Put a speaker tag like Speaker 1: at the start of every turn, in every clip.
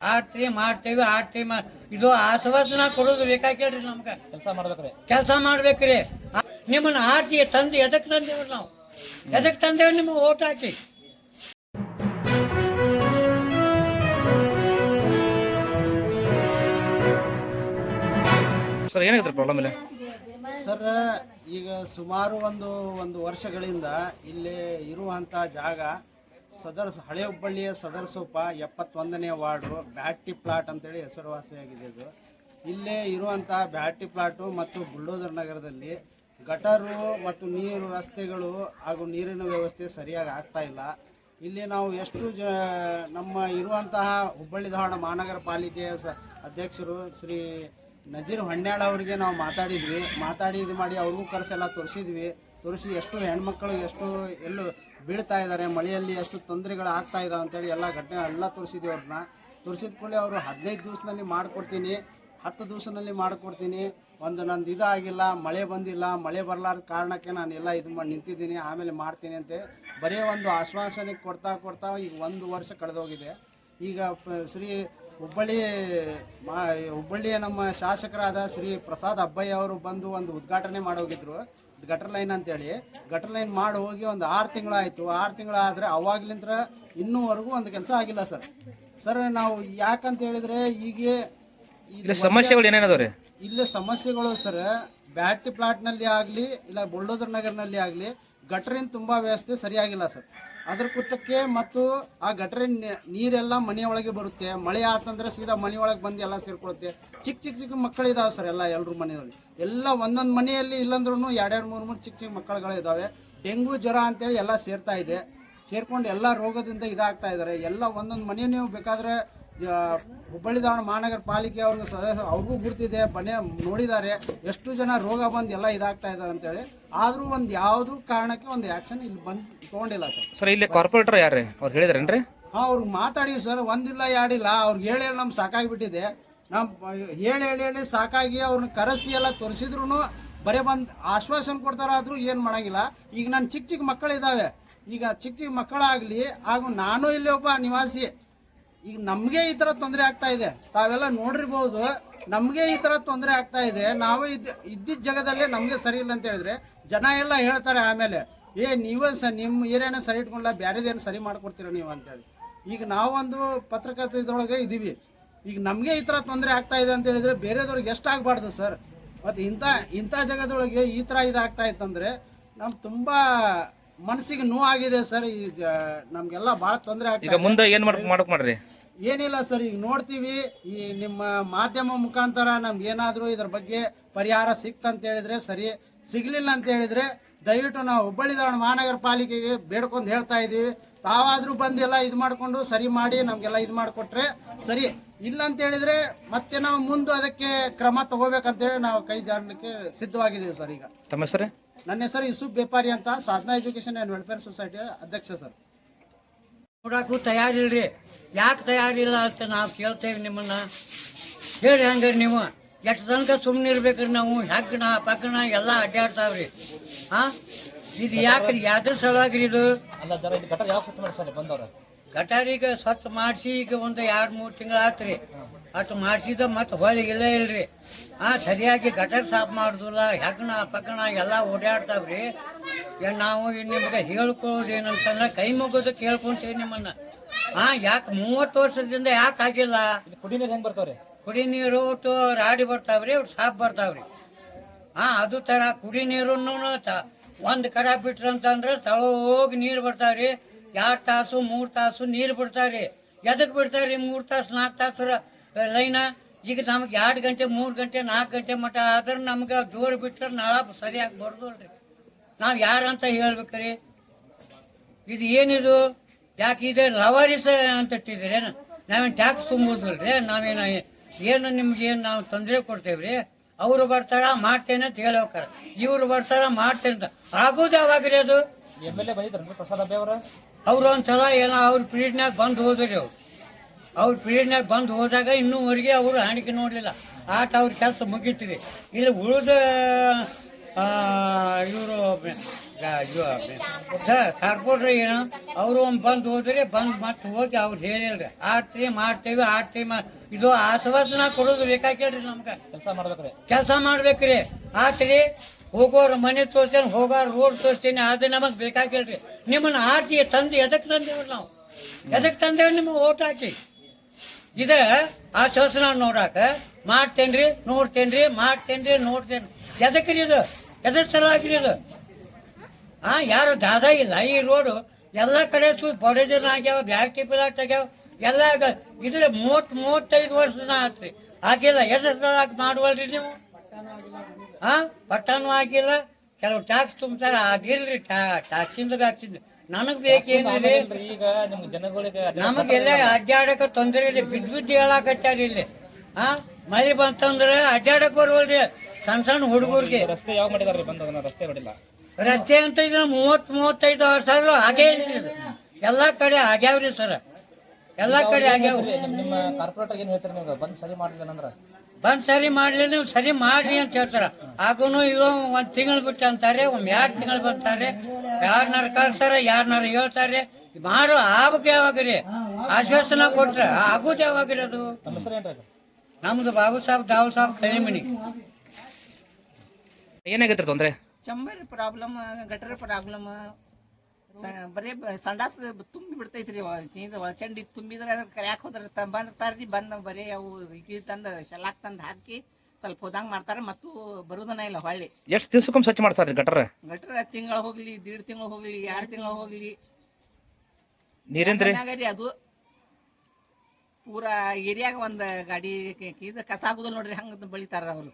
Speaker 1: ಆಡ್ತೀವಿ ಮಾಡ್ತೀವಿ ಆಡ್ತೀವಿ ಮಾ ಇದು ಆಶ್ವಾಸನ ಕೊಡೋದು ಬೇಕಾಗಿಲ್ರಿ ನಮ್ಗೆ.
Speaker 2: ಕೆಲಸ ಮಾಡ್ಬೇಕ್ರಿ.
Speaker 1: ಕೆಲಸ ಮಾಡ್ಬೇಕ್ರಿ. ನಿಮ್ಮನ್ನ ಆರ್ಸಿ ತಂದು ಎದಕ್ಕೆ ತಂದೇವ್ರಿ ನಾವು? ಎದಕ್ಕೆ ತಂದೇವ್ರಿ ನಿಮ್ಮ ಓಟ್ ಹಾಕಿ?
Speaker 2: ಸರ್ ಏನಾಗುತ್ತೆ ಪ್ರಾಬ್ಲಮ್ ಇಲ್ಲ?
Speaker 3: ಸರ್ ಈಗ ಸುಮಾರು ಒಂದು ಒಂದು ವರ್ಷಗಳಿಂದ ಇಲ್ಲಿ ಇರುವಂಥ ಜಾಗ ಸದರ್ ಹಳೆ ಹುಬ್ಬಳ್ಳಿಯ ಸದರ್ ಸೋಪ ಎಪ್ಪತ್ತೊಂದನೇ ವಾರ್ಡು ಬ್ಯಾಟಿ ಪ್ಲಾಟ್ ಅಂತೇಳಿ ಹೆಸರುವಾಸಿಯಾಗಿದೆ ಇದು. ಇಲ್ಲೇ ಇರುವಂತಹ ಬ್ಯಾಟಿ ಪ್ಲಾಟು ಮತ್ತು ಬುಲ್ಡೋಜರ್ ನಗರದಲ್ಲಿ ಗಟರು ಮತ್ತು ನೀರು ರಸ್ತೆಗಳು ಹಾಗೂ ನೀರಿನ ವ್ಯವಸ್ಥೆ ಸರಿಯಾಗಿ ಆಗ್ತಾ ಇಲ್ಲ. ಇಲ್ಲಿ ನಾವು ಎಷ್ಟು ಜ, ನಮ್ಮ ಇರುವಂತಹ ಹುಬ್ಬಳ್ಳಿ ಧಾರವಾಡ ಮಹಾನಗರ ಪಾಲಿಕೆಯ ಸ, ಅಧ್ಯಕ್ಷರು ಶ್ರೀ ನಜೀರ್ ಹೊಣ್ಯಾಳ್ ಅವರಿಗೆ ನಾವು ಮಾತಾಡಿದ್ವಿ. ಮಾತಾಡಿ ಇದು ಮಾಡಿ ಅವ್ರಿಗೂ ಕರೆಸೆಲ್ಲ ತೋರಿಸಿದ್ವಿ. ತೋರಿಸಿ ಎಷ್ಟು ಹೆಣ್ಮಕ್ಳು ಎಷ್ಟು ಎಲ್ಲೂ ಬೀಳ್ತಾ ಇದ್ದಾರೆ. ಮಳೆಯಲ್ಲಿ ಎಷ್ಟು ತೊಂದರೆಗಳು ಆಗ್ತಾ ಇದಾವೆ ಅಂತೇಳಿ ಎಲ್ಲ ಘಟನೆ ಎಲ್ಲ ತೋರಿಸಿದ್ವಿ ಅವ್ರನ್ನ. ತೋರಿಸಿದ ಕೂಡಲೇ ಅವರು ಹದಿನೈದು ದಿವಸದಲ್ಲಿ ಮಾಡಿಕೊಡ್ತೀನಿ. ಹತ್ತು ದಿವಸದಲ್ಲಿ ಮಾಡಿಕೊಡ್ತೀನಿ. ಒಂದು ನಂದು ಇದಾಗಿಲ್ಲ, ಮಳೆ ಬಂದಿಲ್ಲ, ಮಳೆ ಬರಲಾರ್ದ ಕಾರಣಕ್ಕೆ ನಾನು ಎಲ್ಲ ಇದು ಮಾಡಿ ನಿಂತಿದ್ದೀನಿ, ಆಮೇಲೆ ಮಾಡ್ತೀನಿ ಅಂತ. ಬರೀ ಒಂದು ಆಶ್ವಾಸನೆ ಕೊಡ್ತಾ ಕೊಡ್ತಾ ಈಗ ಒಂದು ವರ್ಷ ಕಳೆದೋಗಿದೆ. ಈಗ ಶ್ರೀ ಹುಬ್ಬಳ್ಳಿ ಮಾ ಹುಬ್ಬಳ್ಳಿಯ ನಮ್ಮ ಶಾಸಕರಾದ ಶ್ರೀ ಪ್ರಸಾದ್ ಅಬ್ಬಯ್ಯ ಅವರು ಬಂದು ಒಂದು ಉದ್ಘಾಟನೆ ಮಾಡೋಗಿದ್ರು ಗಟರ್ ಲೈನ್ ಅಂತೇಳಿ. ಗಟರ್ ಲೈನ್ ಮಾಡಿ ಹೋಗಿ ಒಂದು ಆರು ತಿಂಗಳಾಯಿತು. ಆರು ತಿಂಗಳಾದರೆ ಅವಾಗ್ಲಿಂತ್ರ ಇನ್ನೂವರೆಗೂ ಒಂದು ಕೆಲಸ ಆಗಿಲ್ಲ ಸರ್. ಸರ್ ನಾವು ಯಾಕಂತ ಹೇಳಿದ್ರೆ ಈಗ
Speaker 2: ಇಲ್ಲಿ ಸಮಸ್ಯೆಗಳು ಏನೇನದಾವ್ರಿ
Speaker 3: ಇಲ್ಲಿ ಸಮಸ್ಯೆಗಳು ಸರ್ ಬ್ಯಾಟಿ ಪ್ಲಾಟ್ನಲ್ಲಿ ಆಗಲಿ ಇಲ್ಲ ಬುಲ್ಡೋಜರ್ ನಗರ್ನಲ್ಲಿ ಆಗಲಿ ಗಟ್ರಿನ ತುಂಬ ವ್ಯವಸ್ಥೆ ಸರಿಯಾಗಿಲ್ಲ ಸರ್ ಅದ್ರ ಕುತ್ತಕ್ಕೆ ಮತ್ತು ಆ ಗಟ್ರೆ ನೀರೆಲ್ಲ ಮನೆಯೊಳಗೆ ಬರುತ್ತೆ. ಮಳೆ ಆತಂದ್ರೆ ಸೀದಾ ಮನೆಯೊಳಗೆ ಬಂದು ಎಲ್ಲ ಸೇರ್ಕೊಳುತ್ತೆ. ಚಿಕ್ಕ ಚಿಕ್ಕ ಚಿಕ್ಕ ಮಕ್ಕಳು ಇದಾವೆ ಸರ್ ಎಲ್ಲ ಎಲ್ಲರೂ ಮನೆಯಲ್ಲಿ. ಎಲ್ಲ ಒಂದೊಂದು ಮನೆಯಲ್ಲಿ ಇಲ್ಲಂದ್ರೂ ಎರಡೆರಡು, ಮೂರು ಮೂರು ಚಿಕ್ಕ ಚಿಕ್ಕ ಮಕ್ಕಳುಗಳು ಇದ್ದಾವೆ ಡೆಂಗು, ಜ್ವರ ಅಂತೇಳಿ ಎಲ್ಲ ಸೇರ್ತಾ ಇದೆ. ಸೇರ್ಕೊಂಡು ಎಲ್ಲ ರೋಗದಿಂದ ಇದಾಗ್ತಾ ಇದ್ದಾರೆ ಎಲ್ಲ ಒಂದೊಂದು ಮನೆ ನೀವು ಬೇಕಾದ್ರೆ ಹುಬ್ಬಳ್ಳಿ ದಾವಣ ಮಹಾನಗರ ಪಾಲಿಕೆ ಅವ್ರಿಗೂ ಸದಸ್ಯ ಅವ್ರಿಗೂ ಗುರ್ತಿದೆ ಮನೆ ನೋಡಿದ್ದಾರೆ. ಎಷ್ಟು ಜನ ರೋಗ ಬಂದು ಎಲ್ಲ ಇದಾಗ್ತಾ ಇದ್ದಾರೆ ಅಂತೇಳಿ. ಆದರೂ ಒಂದು ಯಾವುದು ಕಾರಣಕ್ಕೆ ಒಂದು ಆ್ಯಕ್ಷನ್ ಇಲ್ಲಿ ಬಂದು ತೊಗೊಂಡಿಲ್ಲ ಸರ್.
Speaker 2: ಸರ್ ಇಲ್ಲಿ ಕಾರ್ಪೊರೇಟರ್ ಯಾರೇ? ಅವ್ರು ಹೇಳಿದ್ರೇನ್ರಿ?
Speaker 3: ಹಾಂ ಅವ್ರಿಗೆ ಮಾತಾಡಿ ಸರ್ ಒಂದಿಲ್ಲ ಯಾಡಿಲ್ಲ ಅವ್ರಿಗೆ ಹೇಳಿ ಹೇಳಿ ನಮ್ಗೆ ಸಾಕಾಗಿಬಿಟ್ಟಿದೆ. ನಮ್ಮ ಹೇಳಿ ಹೇಳಿ ಹೇಳಿ ಸಾಕಾಗಿ ಅವ್ರನ್ನ ಕರೆಸಿ ಎಲ್ಲ ತೋರಿಸಿದ್ರು ಬರೀ ಬಂದು ಆಶ್ವಾಸನೆ ಕೊಡ್ತಾರಾದರೂ ಏನು ಮಾಡಂಗಿಲ್ಲ. ಈಗ ನನ್ನ ಚಿಕ್ಕ ಚಿಕ್ಕ ಮಕ್ಕಳಿದ್ದಾವೆ ಈಗ ಚಿಕ್ಕ ಚಿಕ್ಕ ಮಕ್ಕಳಾಗಲಿ ಹಾಗೂ ನಾನು ಇಲ್ಲಿ ಒಬ್ಬ ನಿವಾಸಿ. ಈಗ ನಮಗೆ ಈ ಥರ ತೊಂದರೆ ಆಗ್ತಾ ಇದೆ. ತಾವೆಲ್ಲ ನೋಡಿರ್ಬೋದು, ನಮಗೆ ಈ ಥರ ತೊಂದರೆ ಆಗ್ತಾ ಇದೆ. ನಾವು ಇದ್ದ ಇದ್ದಿದ್ದ ಜಾಗದಲ್ಲೇ ನಮಗೆ ಸರಿ ಇಲ್ಲ ಅಂತ ಹೇಳಿದ್ರೆ ಜನ ಎಲ್ಲ ಹೇಳ್ತಾರೆ ಆಮೇಲೆ, ಏ, ನೀವೇ ಸ ನಿಮ್ಮ ಏರಿಯಾನ ಸರಿ ಇಟ್ಕೊಂಡ್ಲ? ಬ್ಯಾರೇದೇನು ಸರಿ ಮಾಡ್ಕೊಡ್ತೀರ ನೀವು? ಅಂತೇಳಿ ಈಗ ನಾವೊಂದು ಪತ್ರಕರ್ತ ಇದ್ರೊಳಗೆ ಇದ್ದೀವಿ ಈಗ ನಮಗೆ ಈ ಥರ ತೊಂದರೆ ಆಗ್ತಾ ಇದೆ ಅಂತ ಹೇಳಿದ್ರೆ ಬೇರೆದವ್ರಿಗೆ ಎಷ್ಟು ಆಗಬಾರ್ದು ಸರ್? ಮತ್ತು ಇಂಥ ಇಂಥ ಜಾಗದೊಳಗೆ ಈ ಥರ ಇದಾಗ್ತಾ ಇತ್ತಂದ್ರೆ ನಮ್ಗೆ ತುಂಬ ಮನಸ್ಸಿಗೆ ನೋವಾಗಿದೆ ಸರ್ ಈ ನಮಗೆಲ್ಲ ಭಾಳ ತೊಂದರೆ
Speaker 2: ಈಗ ಮುಂದೆ ಏನ್ ಮಾಡ್ಬೇಕು ಮಾಡಕ್ ಮಾಡ್ರಿ?
Speaker 3: ಏನಿಲ್ಲ ಸರ್ ಈಗ ನೋಡ್ತೀವಿ ಈ ನಿಮ್ಮ ಮಾಧ್ಯಮ ಮುಖಾಂತರ ನಮ್ಗೆ ಏನಾದರೂ ಇದ್ರ ಬಗ್ಗೆ ಪರಿಹಾರ ಸಿಕ್ತಂತ ಹೇಳಿದ್ರೆ ಸರಿ ಸಿಗಲಿಲ್ಲ ಅಂತ ಹೇಳಿದ್ರೆ ದಯವಿಟ್ಟು ನಾವು ಹುಬ್ಬಳ್ಳಿ ಧಾರವಾಡ ಮಹಾನಗರ ಪಾಲಿಕೆಗೆ ಬೇಡ್ಕೊಂಡು ಹೇಳ್ತಾ ಇದೀವಿ. ತಾವಾದರೂ ಬಂದೆಲ್ಲ ಇದು ಮಾಡಿಕೊಂಡು ಸರಿ ಮಾಡಿ ನಮಗೆಲ್ಲ ಇದು ಮಾಡಿಕೊಟ್ರೆ ಸರಿ. ಇಲ್ಲ ಅಂತ ಹೇಳಿದ್ರೆ ಮತ್ತೆ ನಾವು ಮುಂದೆ ಅದಕ್ಕೆ ಕ್ರಮ ತಗೋಬೇಕಂತೇಳಿ ನಾವು ಕೈ ಜಾರಲಿಕ್ಕೆ ಸಿದ್ಧವಾಗಿದ್ದೀವಿ ಸರ್ ಈಗ.
Speaker 2: ತಮ್ಮ ಹೆಸರು?
Speaker 3: ನನ್ನ ಹೆಸರು ಯೂಸುಫ್ ಬೇಪಾರಿ ಅಂತ Sadhana education and welfare society ಅಧ್ಯಕ್ಷ ಸರ್.
Speaker 1: ನೋಡಕ್ಕೂ ತಯಾರಿಲ್ರಿ. ಯಾಕೆ ತಯಾರಿಲ್ಲ ಅಂತ ನಾವು ಕೇಳ್ತೇವೆ ನಿಮ್ಮನ್ನ. ಹೇಳಿ ಹಂಗಾರೆ ನೀವು. ಎಷ್ಟು ತನಕ ಸುಮ್ಮನೆ ಇರ್ಬೇಕ್ರಿ ನಾವು. ಹೆಗ್ಗಣ ಪಕ್ಕಣ ಎಲ್ಲ ಅಡ್ಡಾಡ್ತಾವ್ರಿ. ಹಾ ಇದು ಯಾಕ್ರಿ? ಯಾವ್ದ್ರ ಸಲುವಾಗಿ ಇದು?
Speaker 2: ಅಲ್ಲ ಜರ ಇದು ಘಟಕ ಯಾವ ಸುತ್ತ ಮಾಡಿ ಸರ್ ಬಂದವ್ರ.
Speaker 1: ಗಟಾರಿಗೆ ಸ್ವಚ್ಛ ಮಾಡಿಸಿ ಈಗ ಒಂದು ಎರಡು ಮೂರು ತಿಂಗಳು ಆತ್ರಿ ಅಷ್ಟು ಮಾಡಿಸಿದ ಮತ್ತೆ ಹೊಳಿ ಇಲ್ಲ ಇಲ್ರಿ. ಹಾಂ ಸರಿಯಾಗಿ ಗಟರ್ ಸಾಫ್ ಮಾಡುದಿಲ್ಲ ಹೆಗ್ಣ ಪಕ್ಕಣ ಎಲ್ಲ ಓಡಾಡ್ತಾವ್ರಿ ನಾವು ನಿಮ್ಗೆ ಹೇಳ್ಕೊಳ್ಳೋದು ಏನಂತಂದ್ರೆ ಕೈ ಮುಗೋದು ಕೇಳ್ಕೊಂತೀವಿ ನಿಮ್ಮನ್ನ. ಹಾಂ ಯಾಕೆ ಮೂವತ್ತು ವರ್ಷದಿಂದ ಯಾಕೆ ಆಗಿಲ್ಲ?
Speaker 2: ಕುಡಿ ನೀರು ಹೆಂಗ್ ಬರ್ತಾವ್ರಿ?
Speaker 1: ಕುಡಿ ನೀರು ಒಟ್ಟು ರಾಡಿ ಬರ್ತಾವ್ರಿ ಅವ್ರು ಸಾಫ್ ಬರ್ತಾವ್ರಿ. ಹಾಂ ಅದು ಥರ ಕುಡಿ ನೀರನ್ನು ಒಂದು ಕಡೆ ಬಿಟ್ರಂತಂದ್ರೆ ತಳೋಗಿ ಹೋಗಿ ನೀರು ಬರ್ತಾವ್ರಿ. ಎರಡು ತಾಸು, ಮೂರು ತಾಸು ನೀರು ಬಿಡ್ತಾರೆ. ಎದಕ್ಕೆ ಬಿಡ್ತಾರೆ? ಮೂರು ತಾಸು ನಾಲ್ಕು ತಾಸು ಲೈನ? ಈಗ ನಮ್ಗೆ ಎರಡು ಗಂಟೆ, ಮೂರು ಗಂಟೆ ನಾಲ್ಕು ಗಂಟೆ ಮಟ್ಟ ಆದ್ರೆ ನಮ್ಗೆ ಜೋರು ಬಿಟ್ಟರೆ ನಾಳೆ ಸರಿಯಾಗಿ ಬರ್ದಲ್ರಿ. ನಾವು ಯಾರಂತ ಹೇಳ್ಬೇಕ್ರಿ? ಇದು ಏನಿದು? ಯಾಕೆ ಇದೆ ಲವಾರಿಸ ಅಂತ ಇಟ್ಟಿದ್ದೀರೇನು? ನಾವೇನು ಟ್ಯಾಕ್ಸ್ ತುಂಬೋದಿಲ್ರಿ? ನಾವೇನು ಏನು ನಿಮ್ಗೆ ಏನು ನಾವು ತೊಂದರೆ ಕೊಡ್ತೇವ್ರಿ? ಅವರು ಬರ್ತಾರ, ಮಾಡ್ತೇನೆ ಅಂತ ಹೇಳ್ಬೇಕಾರ ಇವ್ರು ಬರ್ತಾರ, ಮಾಡ್ತೇನೆ ಅಂತ. ಆಗೋದು ಯಾವಾಗ್ರಿ ಅದು
Speaker 2: ಎಂ ಎಲ್ ಎ ಬೈದ್ರಿ ಪ್ರಸಾದ್ ಅಬ್ಬೆ ಅವ್ರ.
Speaker 1: ಅವ್ರು ಒಂದ್ಸಲ ಏನೋ ಅವ್ರ ಪೀರಿಯಡ್ನಾಗ ಬಂದು ಹೋದ್ರಿ ಅವ್ರು. ಅವ್ರ ಪೀರಿಯಡ್ನಾಗ ಬಂದು ಹೋದಾಗ ಇನ್ನೂವರೆಗೆ ಅವರು ಹಾಣಿಕೆ ನೋಡಲಿಲ್ಲ. ಆಟ ಅವ್ರ ಕೆಲಸ ಮುಗೀತ್ರಿ. ಇಲ್ಲಿ ಉಳಿದ ಇವರು ಸರ್ ಏನೋ ಏನು. ಅವರು ಒಂದು ಬಂದು ಹೋದ್ರೆ ಬಂದು ಮತ್ತೆ ಹೋಗಿ ಅವ್ರು ಹೇಳಿಲ್ರಿ. ಆಡ್ತೀವಿ ಮಾಡ್ತೀವಿ ಆಡ್ತೀವಿ ಮಾ ಇದು ಆಶ್ವಾಸನ ಕೊಡೋದು ಬೇಕಾಗಿಲ್ರಿ ನಮ್ಗೆ.
Speaker 2: ಕೆಲಸ ಮಾಡ್ಬೇಕ್ರಿ.
Speaker 1: ಕೆಲಸ ಮಾಡ್ಬೇಕ್ರಿ. ಆತ್ರಿ ಹೋಗೋರು ಮನೆ ತೋರಿಸ್ತೇನೆ ಹೋಗೋರ ರೋಡ್ ತೋರಿಸ್ತೀನಿ, ಅದು ನಮಗೆ ಬೇಕಾಗಿಲ್ರಿ. ನಿಮ್ಮನ್ನ ಆರ್ಸಿ ತಂದು ಎದಕ್ಕೆ ತಂದೇವ್ರಿ ನಾವು? ಎದಕ್ಕೆ ತಂದೇವ್ರಿ ನಿಮ್ಮ ಓಟ್ ಹಾಕಿ? ಇದ ಆಶ್ವಾಸನ ನೋಡಾಕ ಮಾಡ್ತೇನ್ರಿ, ನೋಡ್ತೇನ್ರಿ, ಮಾಡ್ತೇನ್ರಿ ನೋಡ್ತೇನೆ ರೀ ಇದು? ಎದಕ್ ಸಲುವಾಗಿ ಇದು? ಆ, ಯಾರು ದಾದ ಇಲ್ಲ, ಈ ರೋಡು ಎಲ್ಲ ಕಡೆ ಸು ಬಡಜನ ಆಗ್ಯಾವ ಬ್ಯಾಕ್ಟಿ ಪಿಲಾಟ್ ಆಗ್ಯಾವ, ಎಲ್ಲ ಆಗ- ಇದ್ರೆ ಮೂವತ್ ಮೂವತ್ತೈದು ವರ್ಷದ ಆತ್ರಿ. ಆಗಿಲ್ಲ ಎದ್ರ ಸಲುವಾಗಿ ಮಾಡುವಲ್ರಿ ನೀವು? ಹಾ ಪಟ್ಟನೂ ಆಗಿಲ್ಲ ಕೆಲವು ಟ್ಯಾಕ್ಸ್ ತುಂಬ್ತಾರ. ಅದಿಲ್ರಿ ಟ್ಯಾಕ್ಸಿಂದ ಬ್ಯಾಕ್ಸಿಂದ ನನಗ್ ಬೇಕೇನ್ರಿ
Speaker 2: ಜನಗಳಿಗೆ
Speaker 1: ನಮಗೆಲ್ಲ ಅಡ್ಡಾಡಕ ತೊಂದರೆ ಇಲ್ಲ. ಬಿದ್ದು ಬಿದ್ದು ಹೇಳಾಕತ್ತಾರ ಇಲ್ಲಿ. ಹಾ ಮಳೆ ಬಂತಂದ್ರೆ ಅಡ್ಡಾಡಕ್ ಬರುವಲ್ರಿ ಸಣ್ಣ ಸಣ್ಣ ಹುಡುಗರಿಗೆ.
Speaker 2: ರಸ್ತೆ ಯಾವ ಮಾಡಿದಾರ್ರಿ? ಬಂದ ರಸ್ತೆ ಹೊಡಿಲ್ಲ
Speaker 1: ರಸ್ತೆ ಅಂತ ಇದ್ರೆ ಮೂವತ್ ಮೂವತ್ತೈದು ವರ್ಷ ಆದ್ರೂ ಹಾಗೆ ಇಲ್ರಿ. ಎಲ್ಲಾ ಕಡೆ ಆಗ್ಯಾವ್ರಿ ಸರ್. ಎಲ್ಲಾ ಕಡೆ ಆಗ್ಯಾವ್ರಿ.
Speaker 2: ನಿಮ್- ನಿಮ್ಮ ಕಾರ್ಪೊರೇಟರ್ ಏನ್ ಹೇಳ್ತಾರೆ ನೀವು? ಬಂದ್ ಸರಿ ಮಾಡ್ಲಿಲ್ಲ ಅಂದ್ರ?
Speaker 1: ಬಂದ್ ಸರಿ ಮಾಡಲಿ ನೀವು ಸರಿ ಮಾಡ್ರಿ ಅಂತ ಹೇಳ್ತಾರೆ. ಆಗೂ ಇರೋ ಒಂದ್ ತಿಂಗಳು ಬಿಟ್ಟು ಅಂತಾರೆ ಒಂದ್ ಎರಡು ತಿಂಗಳು ಬರ್ತಾರೆ ಯಾರನ್ನಾರ ಕಳ್ಸ್ತಾರೆ ಯಾರನ್ನಾರ ಹೇಳ್ತಾರೆ. ಮಾಡು ಆಗ್ಬೇಕು ಯಾವಾಗ್ರಿ. ಆಶ್ವಾಸನ ಕೊಟ್ರ ಆಗುದು ಯಾವಾಗ್ರಿ ಅದು? ನಮ್ದು ಬಾಬು ಸಾಬ್ ದಾವು ಸಾಬ್ ಕಲಿಮಿನಿ
Speaker 2: ಏನಾಗತ್ತೆ ತೊಂದ್ರೆ?
Speaker 4: ಚಂಬರ್ ಪ್ರಾಬ್ಲಮ್ ಗಟರ್ ಪ್ರಾಬ್ಲಮ್ ಬರೇ ಸಂಡಾಸ ತುಂಬಿ ಬಿಡ್ತೈತ್ರಿ ಚೀದ ಒಳಚಂಡಿ ತುಂಬಿದ್ರೆ ಅದ್ರ ಕರ್ಯಾಕ್ ಹೋದ್ರ ಬಂದಿರ್ತಾರ್ರಿ ಬಂದ ಬರೀ ಅವು ಇದು ತಂದ ಶಲಾಕ್ ತಂದ್ ಹಾಕಿ ಸ್ವಲ್ಪ ಹೋದಂಗ್ ಮಾಡ್ತಾರ ಮತ್ತು ಬರುದನ ಇಲ್ಲ ಹೊಳ್ಳಿ.
Speaker 2: ಎಷ್ಟ್ ದಿವ್ಸಕ್ಕೊಮ್ಮೆ ಸ್ವಚ್ಛ ಮಾಡ್ತಾರೆ ಗಟರ?
Speaker 4: ಗಟ್ರ ತಿಂಗಳ ಹೋಗ್ಲಿ ದೀಡ್ ತಿಂಗಳು ಹೋಗ್ಲಿ ಎರಡ್ ತಿಂಗಳು ಹೋಗ್ಲಿ.
Speaker 2: ನೀರಿಂದ್ರಿ?
Speaker 4: ರೀ ಅದು ಪೂರಾ ಏರಿಯಾಗ ಒಂದ್ ಗಾಡಿ ಇದು ಕಸ ಆಗುದಿಲ್ಲ ನೋಡ್ರಿ ಹಂಗ ಬಳಿತಾರ ಅವ್ರು.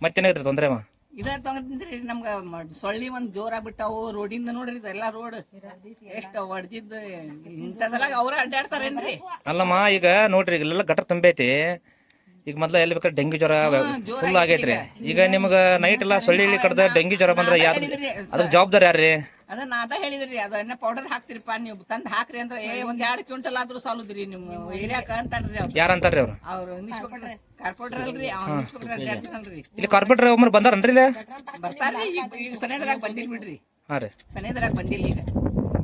Speaker 2: ಮತ್ತೇನಾಗ್ರಿ ತೊಂದ್ರೆ ಅವ?
Speaker 4: ಇದ ತಗೊಂಡ್ರಿ ನಮ್ಗ ಮ- ಸೊಳ್ಳಿ ಒಂದ್ ಜೋರಾಗ್ಬಿಟ್ಟಾವು, ರೋಡಿಂದ ನೋಡ್ರಿ ಇದೆಲ್ಲಾ ರೋಡ್. ಎಷ್ಟ ಹೊಡ್ದಿದ್ ಇಂತದ್ರಾಗ ಅವ್ರ ಅಡ್ಡಾಡ್ತಾರೇನ್ರಿ?
Speaker 2: ಅಲ್ಲಮ್ಮ, ಈಗ ನೋಡ್ರಿ, ಇಲ್ಲೆಲ್ಲ ಗಟರ್ ತುಂಬೈತಿ. ಈಗ ಮೊದ್ಲ ಎಲ್ಲಿ ಬೇಕಾದ್ರೆ ಡೆಂಗ್ಯೂ ಜ್ವರ ಫುಲ್ ಆಗೈತ್ರಿ. ಈಗ ನಿಮ್ಗ ನೈಟ್ ಎಲ್ಲ ಸೊಳ್ಳಿ ಇಲ್ಲಿ ಕಡ್ದ ಡೆಂಗ್ಯೂ ಜ್ವರ ಬಂದ್ರೆ ಯಾರು ಅದ್ರ ಜವಾಬ್ದಾರಿ ಯಾರ್ರಿ?
Speaker 4: ಅದನ್ನ ಅದ ಹೇಳಿದ್ರಿ ಅದನ್ನ ಪೌಡರ್ ಹಾಕ್ತಿರಿಪ್ಪ ನೀವು. ತಂದ್ ಹಾಕ್ರಿ ಅಂದ್ರೆ ಏ ಒಂದ್ ಎರಡ್ ಕ್ವಿಂಟಲ್ ಆದ್ರೂ ಸಾಲುದ್ರಿ ನಿಮ್ ಏರಿಯಾಕ ಅಂತಾರ್ರಿ ಅವ್ರು.
Speaker 2: ಯಾರಂತಾರ್ರಿ ಅವ್ರು?
Speaker 4: ಅವ್ರು ಕಾರ್ಪೊರೇಟರ್ ಅಲ್ರಿ ಅಡ್ಡಾಡ್ತಾನಲ್ರಿ
Speaker 2: ಇಲ್ಲಿ ಕಾರ್ಪೊರೇಟರ್ ಒಮ್ಮೆ ಬಂದಾರನ್ರಿ ಇಲ್ಲ?
Speaker 4: ಬರ್ತಾರ್ರಿ ಈಗ ಈಗ ಸನೇದ್ರಾಗ ಬಂದಿಲ್ ಬಿಡ್ರಿ.
Speaker 2: ಹಾ ರೀ.
Speaker 4: ಸನೇದ್ರಾಗ ಬಂದಿಲ್ಲ ಈಗ.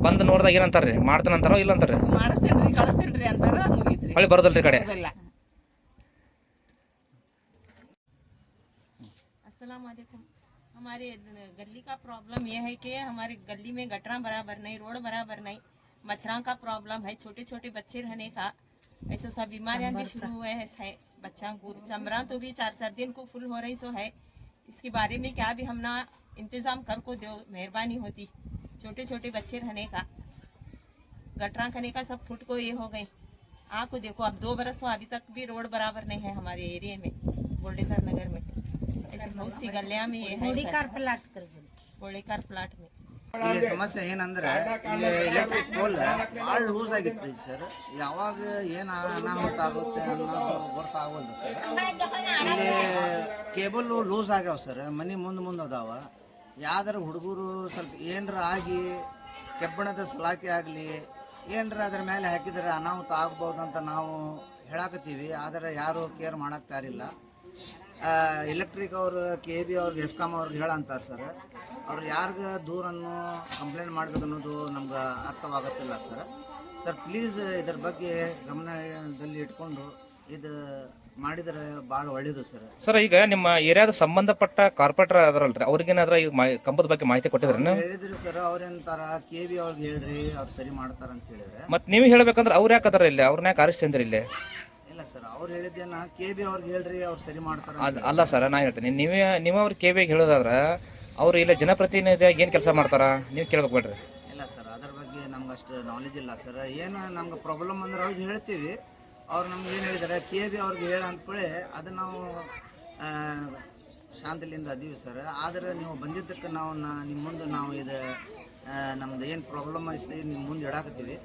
Speaker 2: ಬಂದ್ ನೋಡ್ದಾಗ ಏನಂತಾರ್ರಿ? ಮಾಡ್ತಾನಂತಾರೋ ಇಲ್ಲ ಅಂತಾರ್ರಿ
Speaker 4: ಮಾಡಿಸ್ತೇನ್ರಿ ಕಳಿಸ್ತೇನ್ರಿ ಅಂತಾರ ಮುಗಿತ್ರಿ.
Speaker 2: ಹೊಳಿ ಬರೋದಲ್ರಿ ಕಡೆ?
Speaker 4: ಇಲ್ಲ
Speaker 5: अस्सलाम वालेकुम हमारे गली का प्रॉब्लम यह है कि हमारे गली में गटरा बराबर नहीं रोड बराबर नहीं मच्छरों का प्रॉब्लम है छोटे छोटे बच्चे रहने का। ऐसा सब बीमारियाँ भी शुरू हुए हैं है बच्चों को। चमरा तो भी चार चार दिन को फुल हो रही सो है। इसके बारे में क्या भी हम ना इंतज़ाम कर को दो मेहरबानी होती छोटे छोटे बच्चे रहने का। गटरा करने का सब फुट को ये हो गई आपको देखो अब दो बरस हुआ अभी तक भी रोड बराबर नहीं है हमारे एरिया में गोल्डेसर नगर में। ऐसी बहुत सी गलियां में ये है गोलीकार प्लाट कर गोलीकार प्लाट में
Speaker 6: ಇಲ್ಲಿ ಸಮಸ್ಯೆ ಏನಂದ್ರೆ ಇಲ್ಲಿ ಎಲೆಕ್ಟ್ರಿಕ್ ಪೋಲ್ ಭಾಳ ಲೂಸ್ ಆಗಿತ್ತು ಸರ್ ಯಾವಾಗ ಏನು ಅನಾಹುತ ಆಗುತ್ತೆ ಅನ್ನೋದು ಗೊತ್ತಾಗವಲ್ದು ಸರ್ ಇಲ್ಲಿ ಕೇಬಲ್ ಲೂಸ್ ಆಗ್ಯಾವ ಸರ್ ಮನೆ ಮುಂದೆ ಮುಂದೆ ಅದಾವ ಯಾವ್ದಾರ ಹುಡುಗರು ಸ್ವಲ್ಪ ಏನರ ಆಗಿ ಕೆಬ್ಬಣದ ಸಲಾಕೆ ಆಗಲಿ ಏನರ ಅದ್ರ ಮೇಲೆ ಹಾಕಿದ್ರೆ ಅನಾಹುತ ಆಗ್ಬೋದು ಅಂತ ನಾವು ಹೇಳಾಕತ್ತೀವಿ ಆದರೆ ಯಾರು ಕೇರ್ ಮಾಡಕ್ತಾರಿಲ್ಲ ಎಲೆಕ್ಟ್ರಿಕ್ ಅವ್ರು ಕೆ ಬಿ ಅವ್ರಿಗೆ ಎಸ್ಕಾಮ್ ಅವ್ರಿಗೆ ಹೇಳಂತಾರೆ ಸರ್ ಅವ್ರು ಯಾರಿಗೆ ದೂರನ್ನು ಕಂಪ್ಲೇಂಟ್ ಮಾಡಬೇಕು ಅನ್ನೋದು ನಮ್ಗೆ ಅರ್ಥವಾಗುತ್ತಿಲ್ಲ ಸರ್ ಸರ್ ಪ್ಲೀಸ್ ಇದ್ರ ಬಗ್ಗೆ ಗಮನದಲ್ಲಿ ಇಟ್ಕೊಂಡು ಇದು ಮಾಡಿದರೆ ಭಾಳ ಒಳ್ಳೇದು ಸರ್
Speaker 2: ಸರ್ ಈಗ ನಿಮ್ಮ ಏರಿಯಾದ ಸಂಬಂಧಪಟ್ಟ ಕಾರ್ಪೊರೇಟರ್ ಅದರಲ್ರಿ ಅವ್ರಿಗೇನಾದ್ರ ಈ ಮಾ- ಕಂಬದ ಬಗ್ಗೆ ಮಾಹಿತಿ ಕೊಟ್ಟಿದ್ರಿ
Speaker 6: ಹೇಳಿದ್ರಿ ಸರ್ ಅವ್ರೇಂತಾರ ಕೆ ಬಿ ಅವ್ರಿಗೆ ಹೇಳ್ರಿ ಅವ್ರು ಸರಿ ಮಾಡ್ತಾರ ಅಂತ ಹೇಳಿದ್ರೆ.
Speaker 2: ಮತ್ತೆ ನೀವು ಹೇಳ್ಬೇಕಂದ್ರೆ ಅವ್ರು ಯಾಕೆ ಅದರ ಇಲ್ಲಿ? ಅವ್ರನ್ನ ಯಾಕೆ ಆರಿಸ್ತೇನ್ರಿ ಇಲ್ಲಿ
Speaker 6: ಇಲ್ಲ? ಸರ್ ಅವ್ರು ಹೇಳಿದ್ದೇನ ಕೆ ಬಿ ಅವ್ರಿಗೆ ಹೇಳ್ರಿ ಅವ್ರು ಸರಿ ಮಾಡ್ತಾರ
Speaker 2: ಅದ್- ಅಲ್ಲ ಸರ್ ನಾ ಹೇಳ್ತೀನಿ. ನೀವೇ ನಿಮ್ಮ ಅವ್ರ ಕೆ ಬಿಗೆ ಹೇಳೋದಾದ್ರೆ ಅವ್ರು ಇಲ್ಲ ಜನಪ್ರತಿನಿಧಿಯಾಗಿ ಏನು ಕೆಲಸ ಮಾಡ್ತಾರ ನೀವು ಕೇಳ್ಬೇಕು ಬೇಡ್ರಿ.
Speaker 6: ಇಲ್ಲ ಸರ್ ಅದ್ರ ಬಗ್ಗೆ ನಮ್ಗೆ ಅಷ್ಟು ನಾಲೆಜ್ ಇಲ್ಲ ಸರ್. ಏನು ನಮ್ಗೆ ಪ್ರಾಬ್ಲಮ್ ಅಂದ್ರೆ ಅವ್ರಿಗೆ ಹೇಳ್ತೀವಿ. ಅವ್ರು ನಮ್ಗೆ ಏನು ಹೇಳಿದಾರೆ ಕೆ ಬಿ ಅವ್ರಿಗೆ ಹೇಳ ಅಂದ್ಕೊಳ್ಳಿ ಅದು ನಾವು ಆ, ಶಾಂತಿಲಿಂದ ಅದೀವಿ ಸರ್. ಆದರೆ ನೀವು ಬಂದಿದ್ದಕ್ಕೆ ನಾವು ನಾ- ನಿಮ್ಮ ಮುಂದೆ ನಾವು ಇದು ಆ, ನಮ್ದು ಏನು ಪ್ರಾಬ್ಲಮ್ ಐತಿ ನಿಮ್ಮ ಮುಂದೆ ಇಡಾಕತ್ತೀವಿ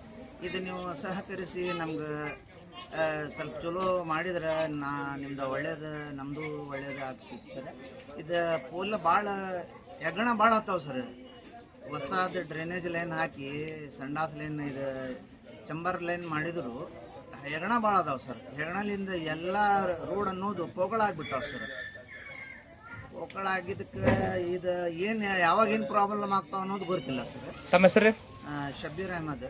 Speaker 6: ಇದು ನೀವು ಸಹಕರಿಸಿ ನಮ್ಗೆ ಸ್ವಲ್ಪ ಚಲೋ ಮಾಡಿದ್ರೆ ನಾ ನಿಮ್ದು ಒಳ್ಳೇದು ನಮ್ಮದು ಒಳ್ಳೇದು ಆಗ್ತಿತ್ತು ಸರ್. ಇದು ಪೋಲ್ ಭಾಳ ಹೆಗ್ಗಣ ಭಾಳ ಆಗ್ತಾವೆ ಸರ್. ಹೊಸದು ಡ್ರೈನೇಜ್ ಲೈನ್ ಹಾಕಿ ಸಂಡಾಸ್ ಲೈನ್ ಇದು ಚಂಬರ್ ಲೈನ್ ಮಾಡಿದ್ರು ಹೆಗಣ ಭಾಳ ಅದಾವೆ ಸರ್. ಹೆಗಣಲಿಂದ ಎಲ್ಲ ರೋಡ್ ಅನ್ನೋದು ಪೋಗಳಾಗ್ಬಿಟ್ಟಾವೆ ಸರ್. ಪೋಕಳ ಆಗಿದ್ದಕ್ಕೆ ಇದು ಏನು ಯಾವಾಗ ಏನು ಪ್ರಾಬ್ಲಮ್ ಆಗ್ತಾವ ಅನ್ನೋದು ಗೊತ್ತಿಲ್ಲ ಸರ್.
Speaker 2: ತಮ್ಮ ಹೆಸರು
Speaker 6: ಶಬೀರ್ ಅಹಮದ್.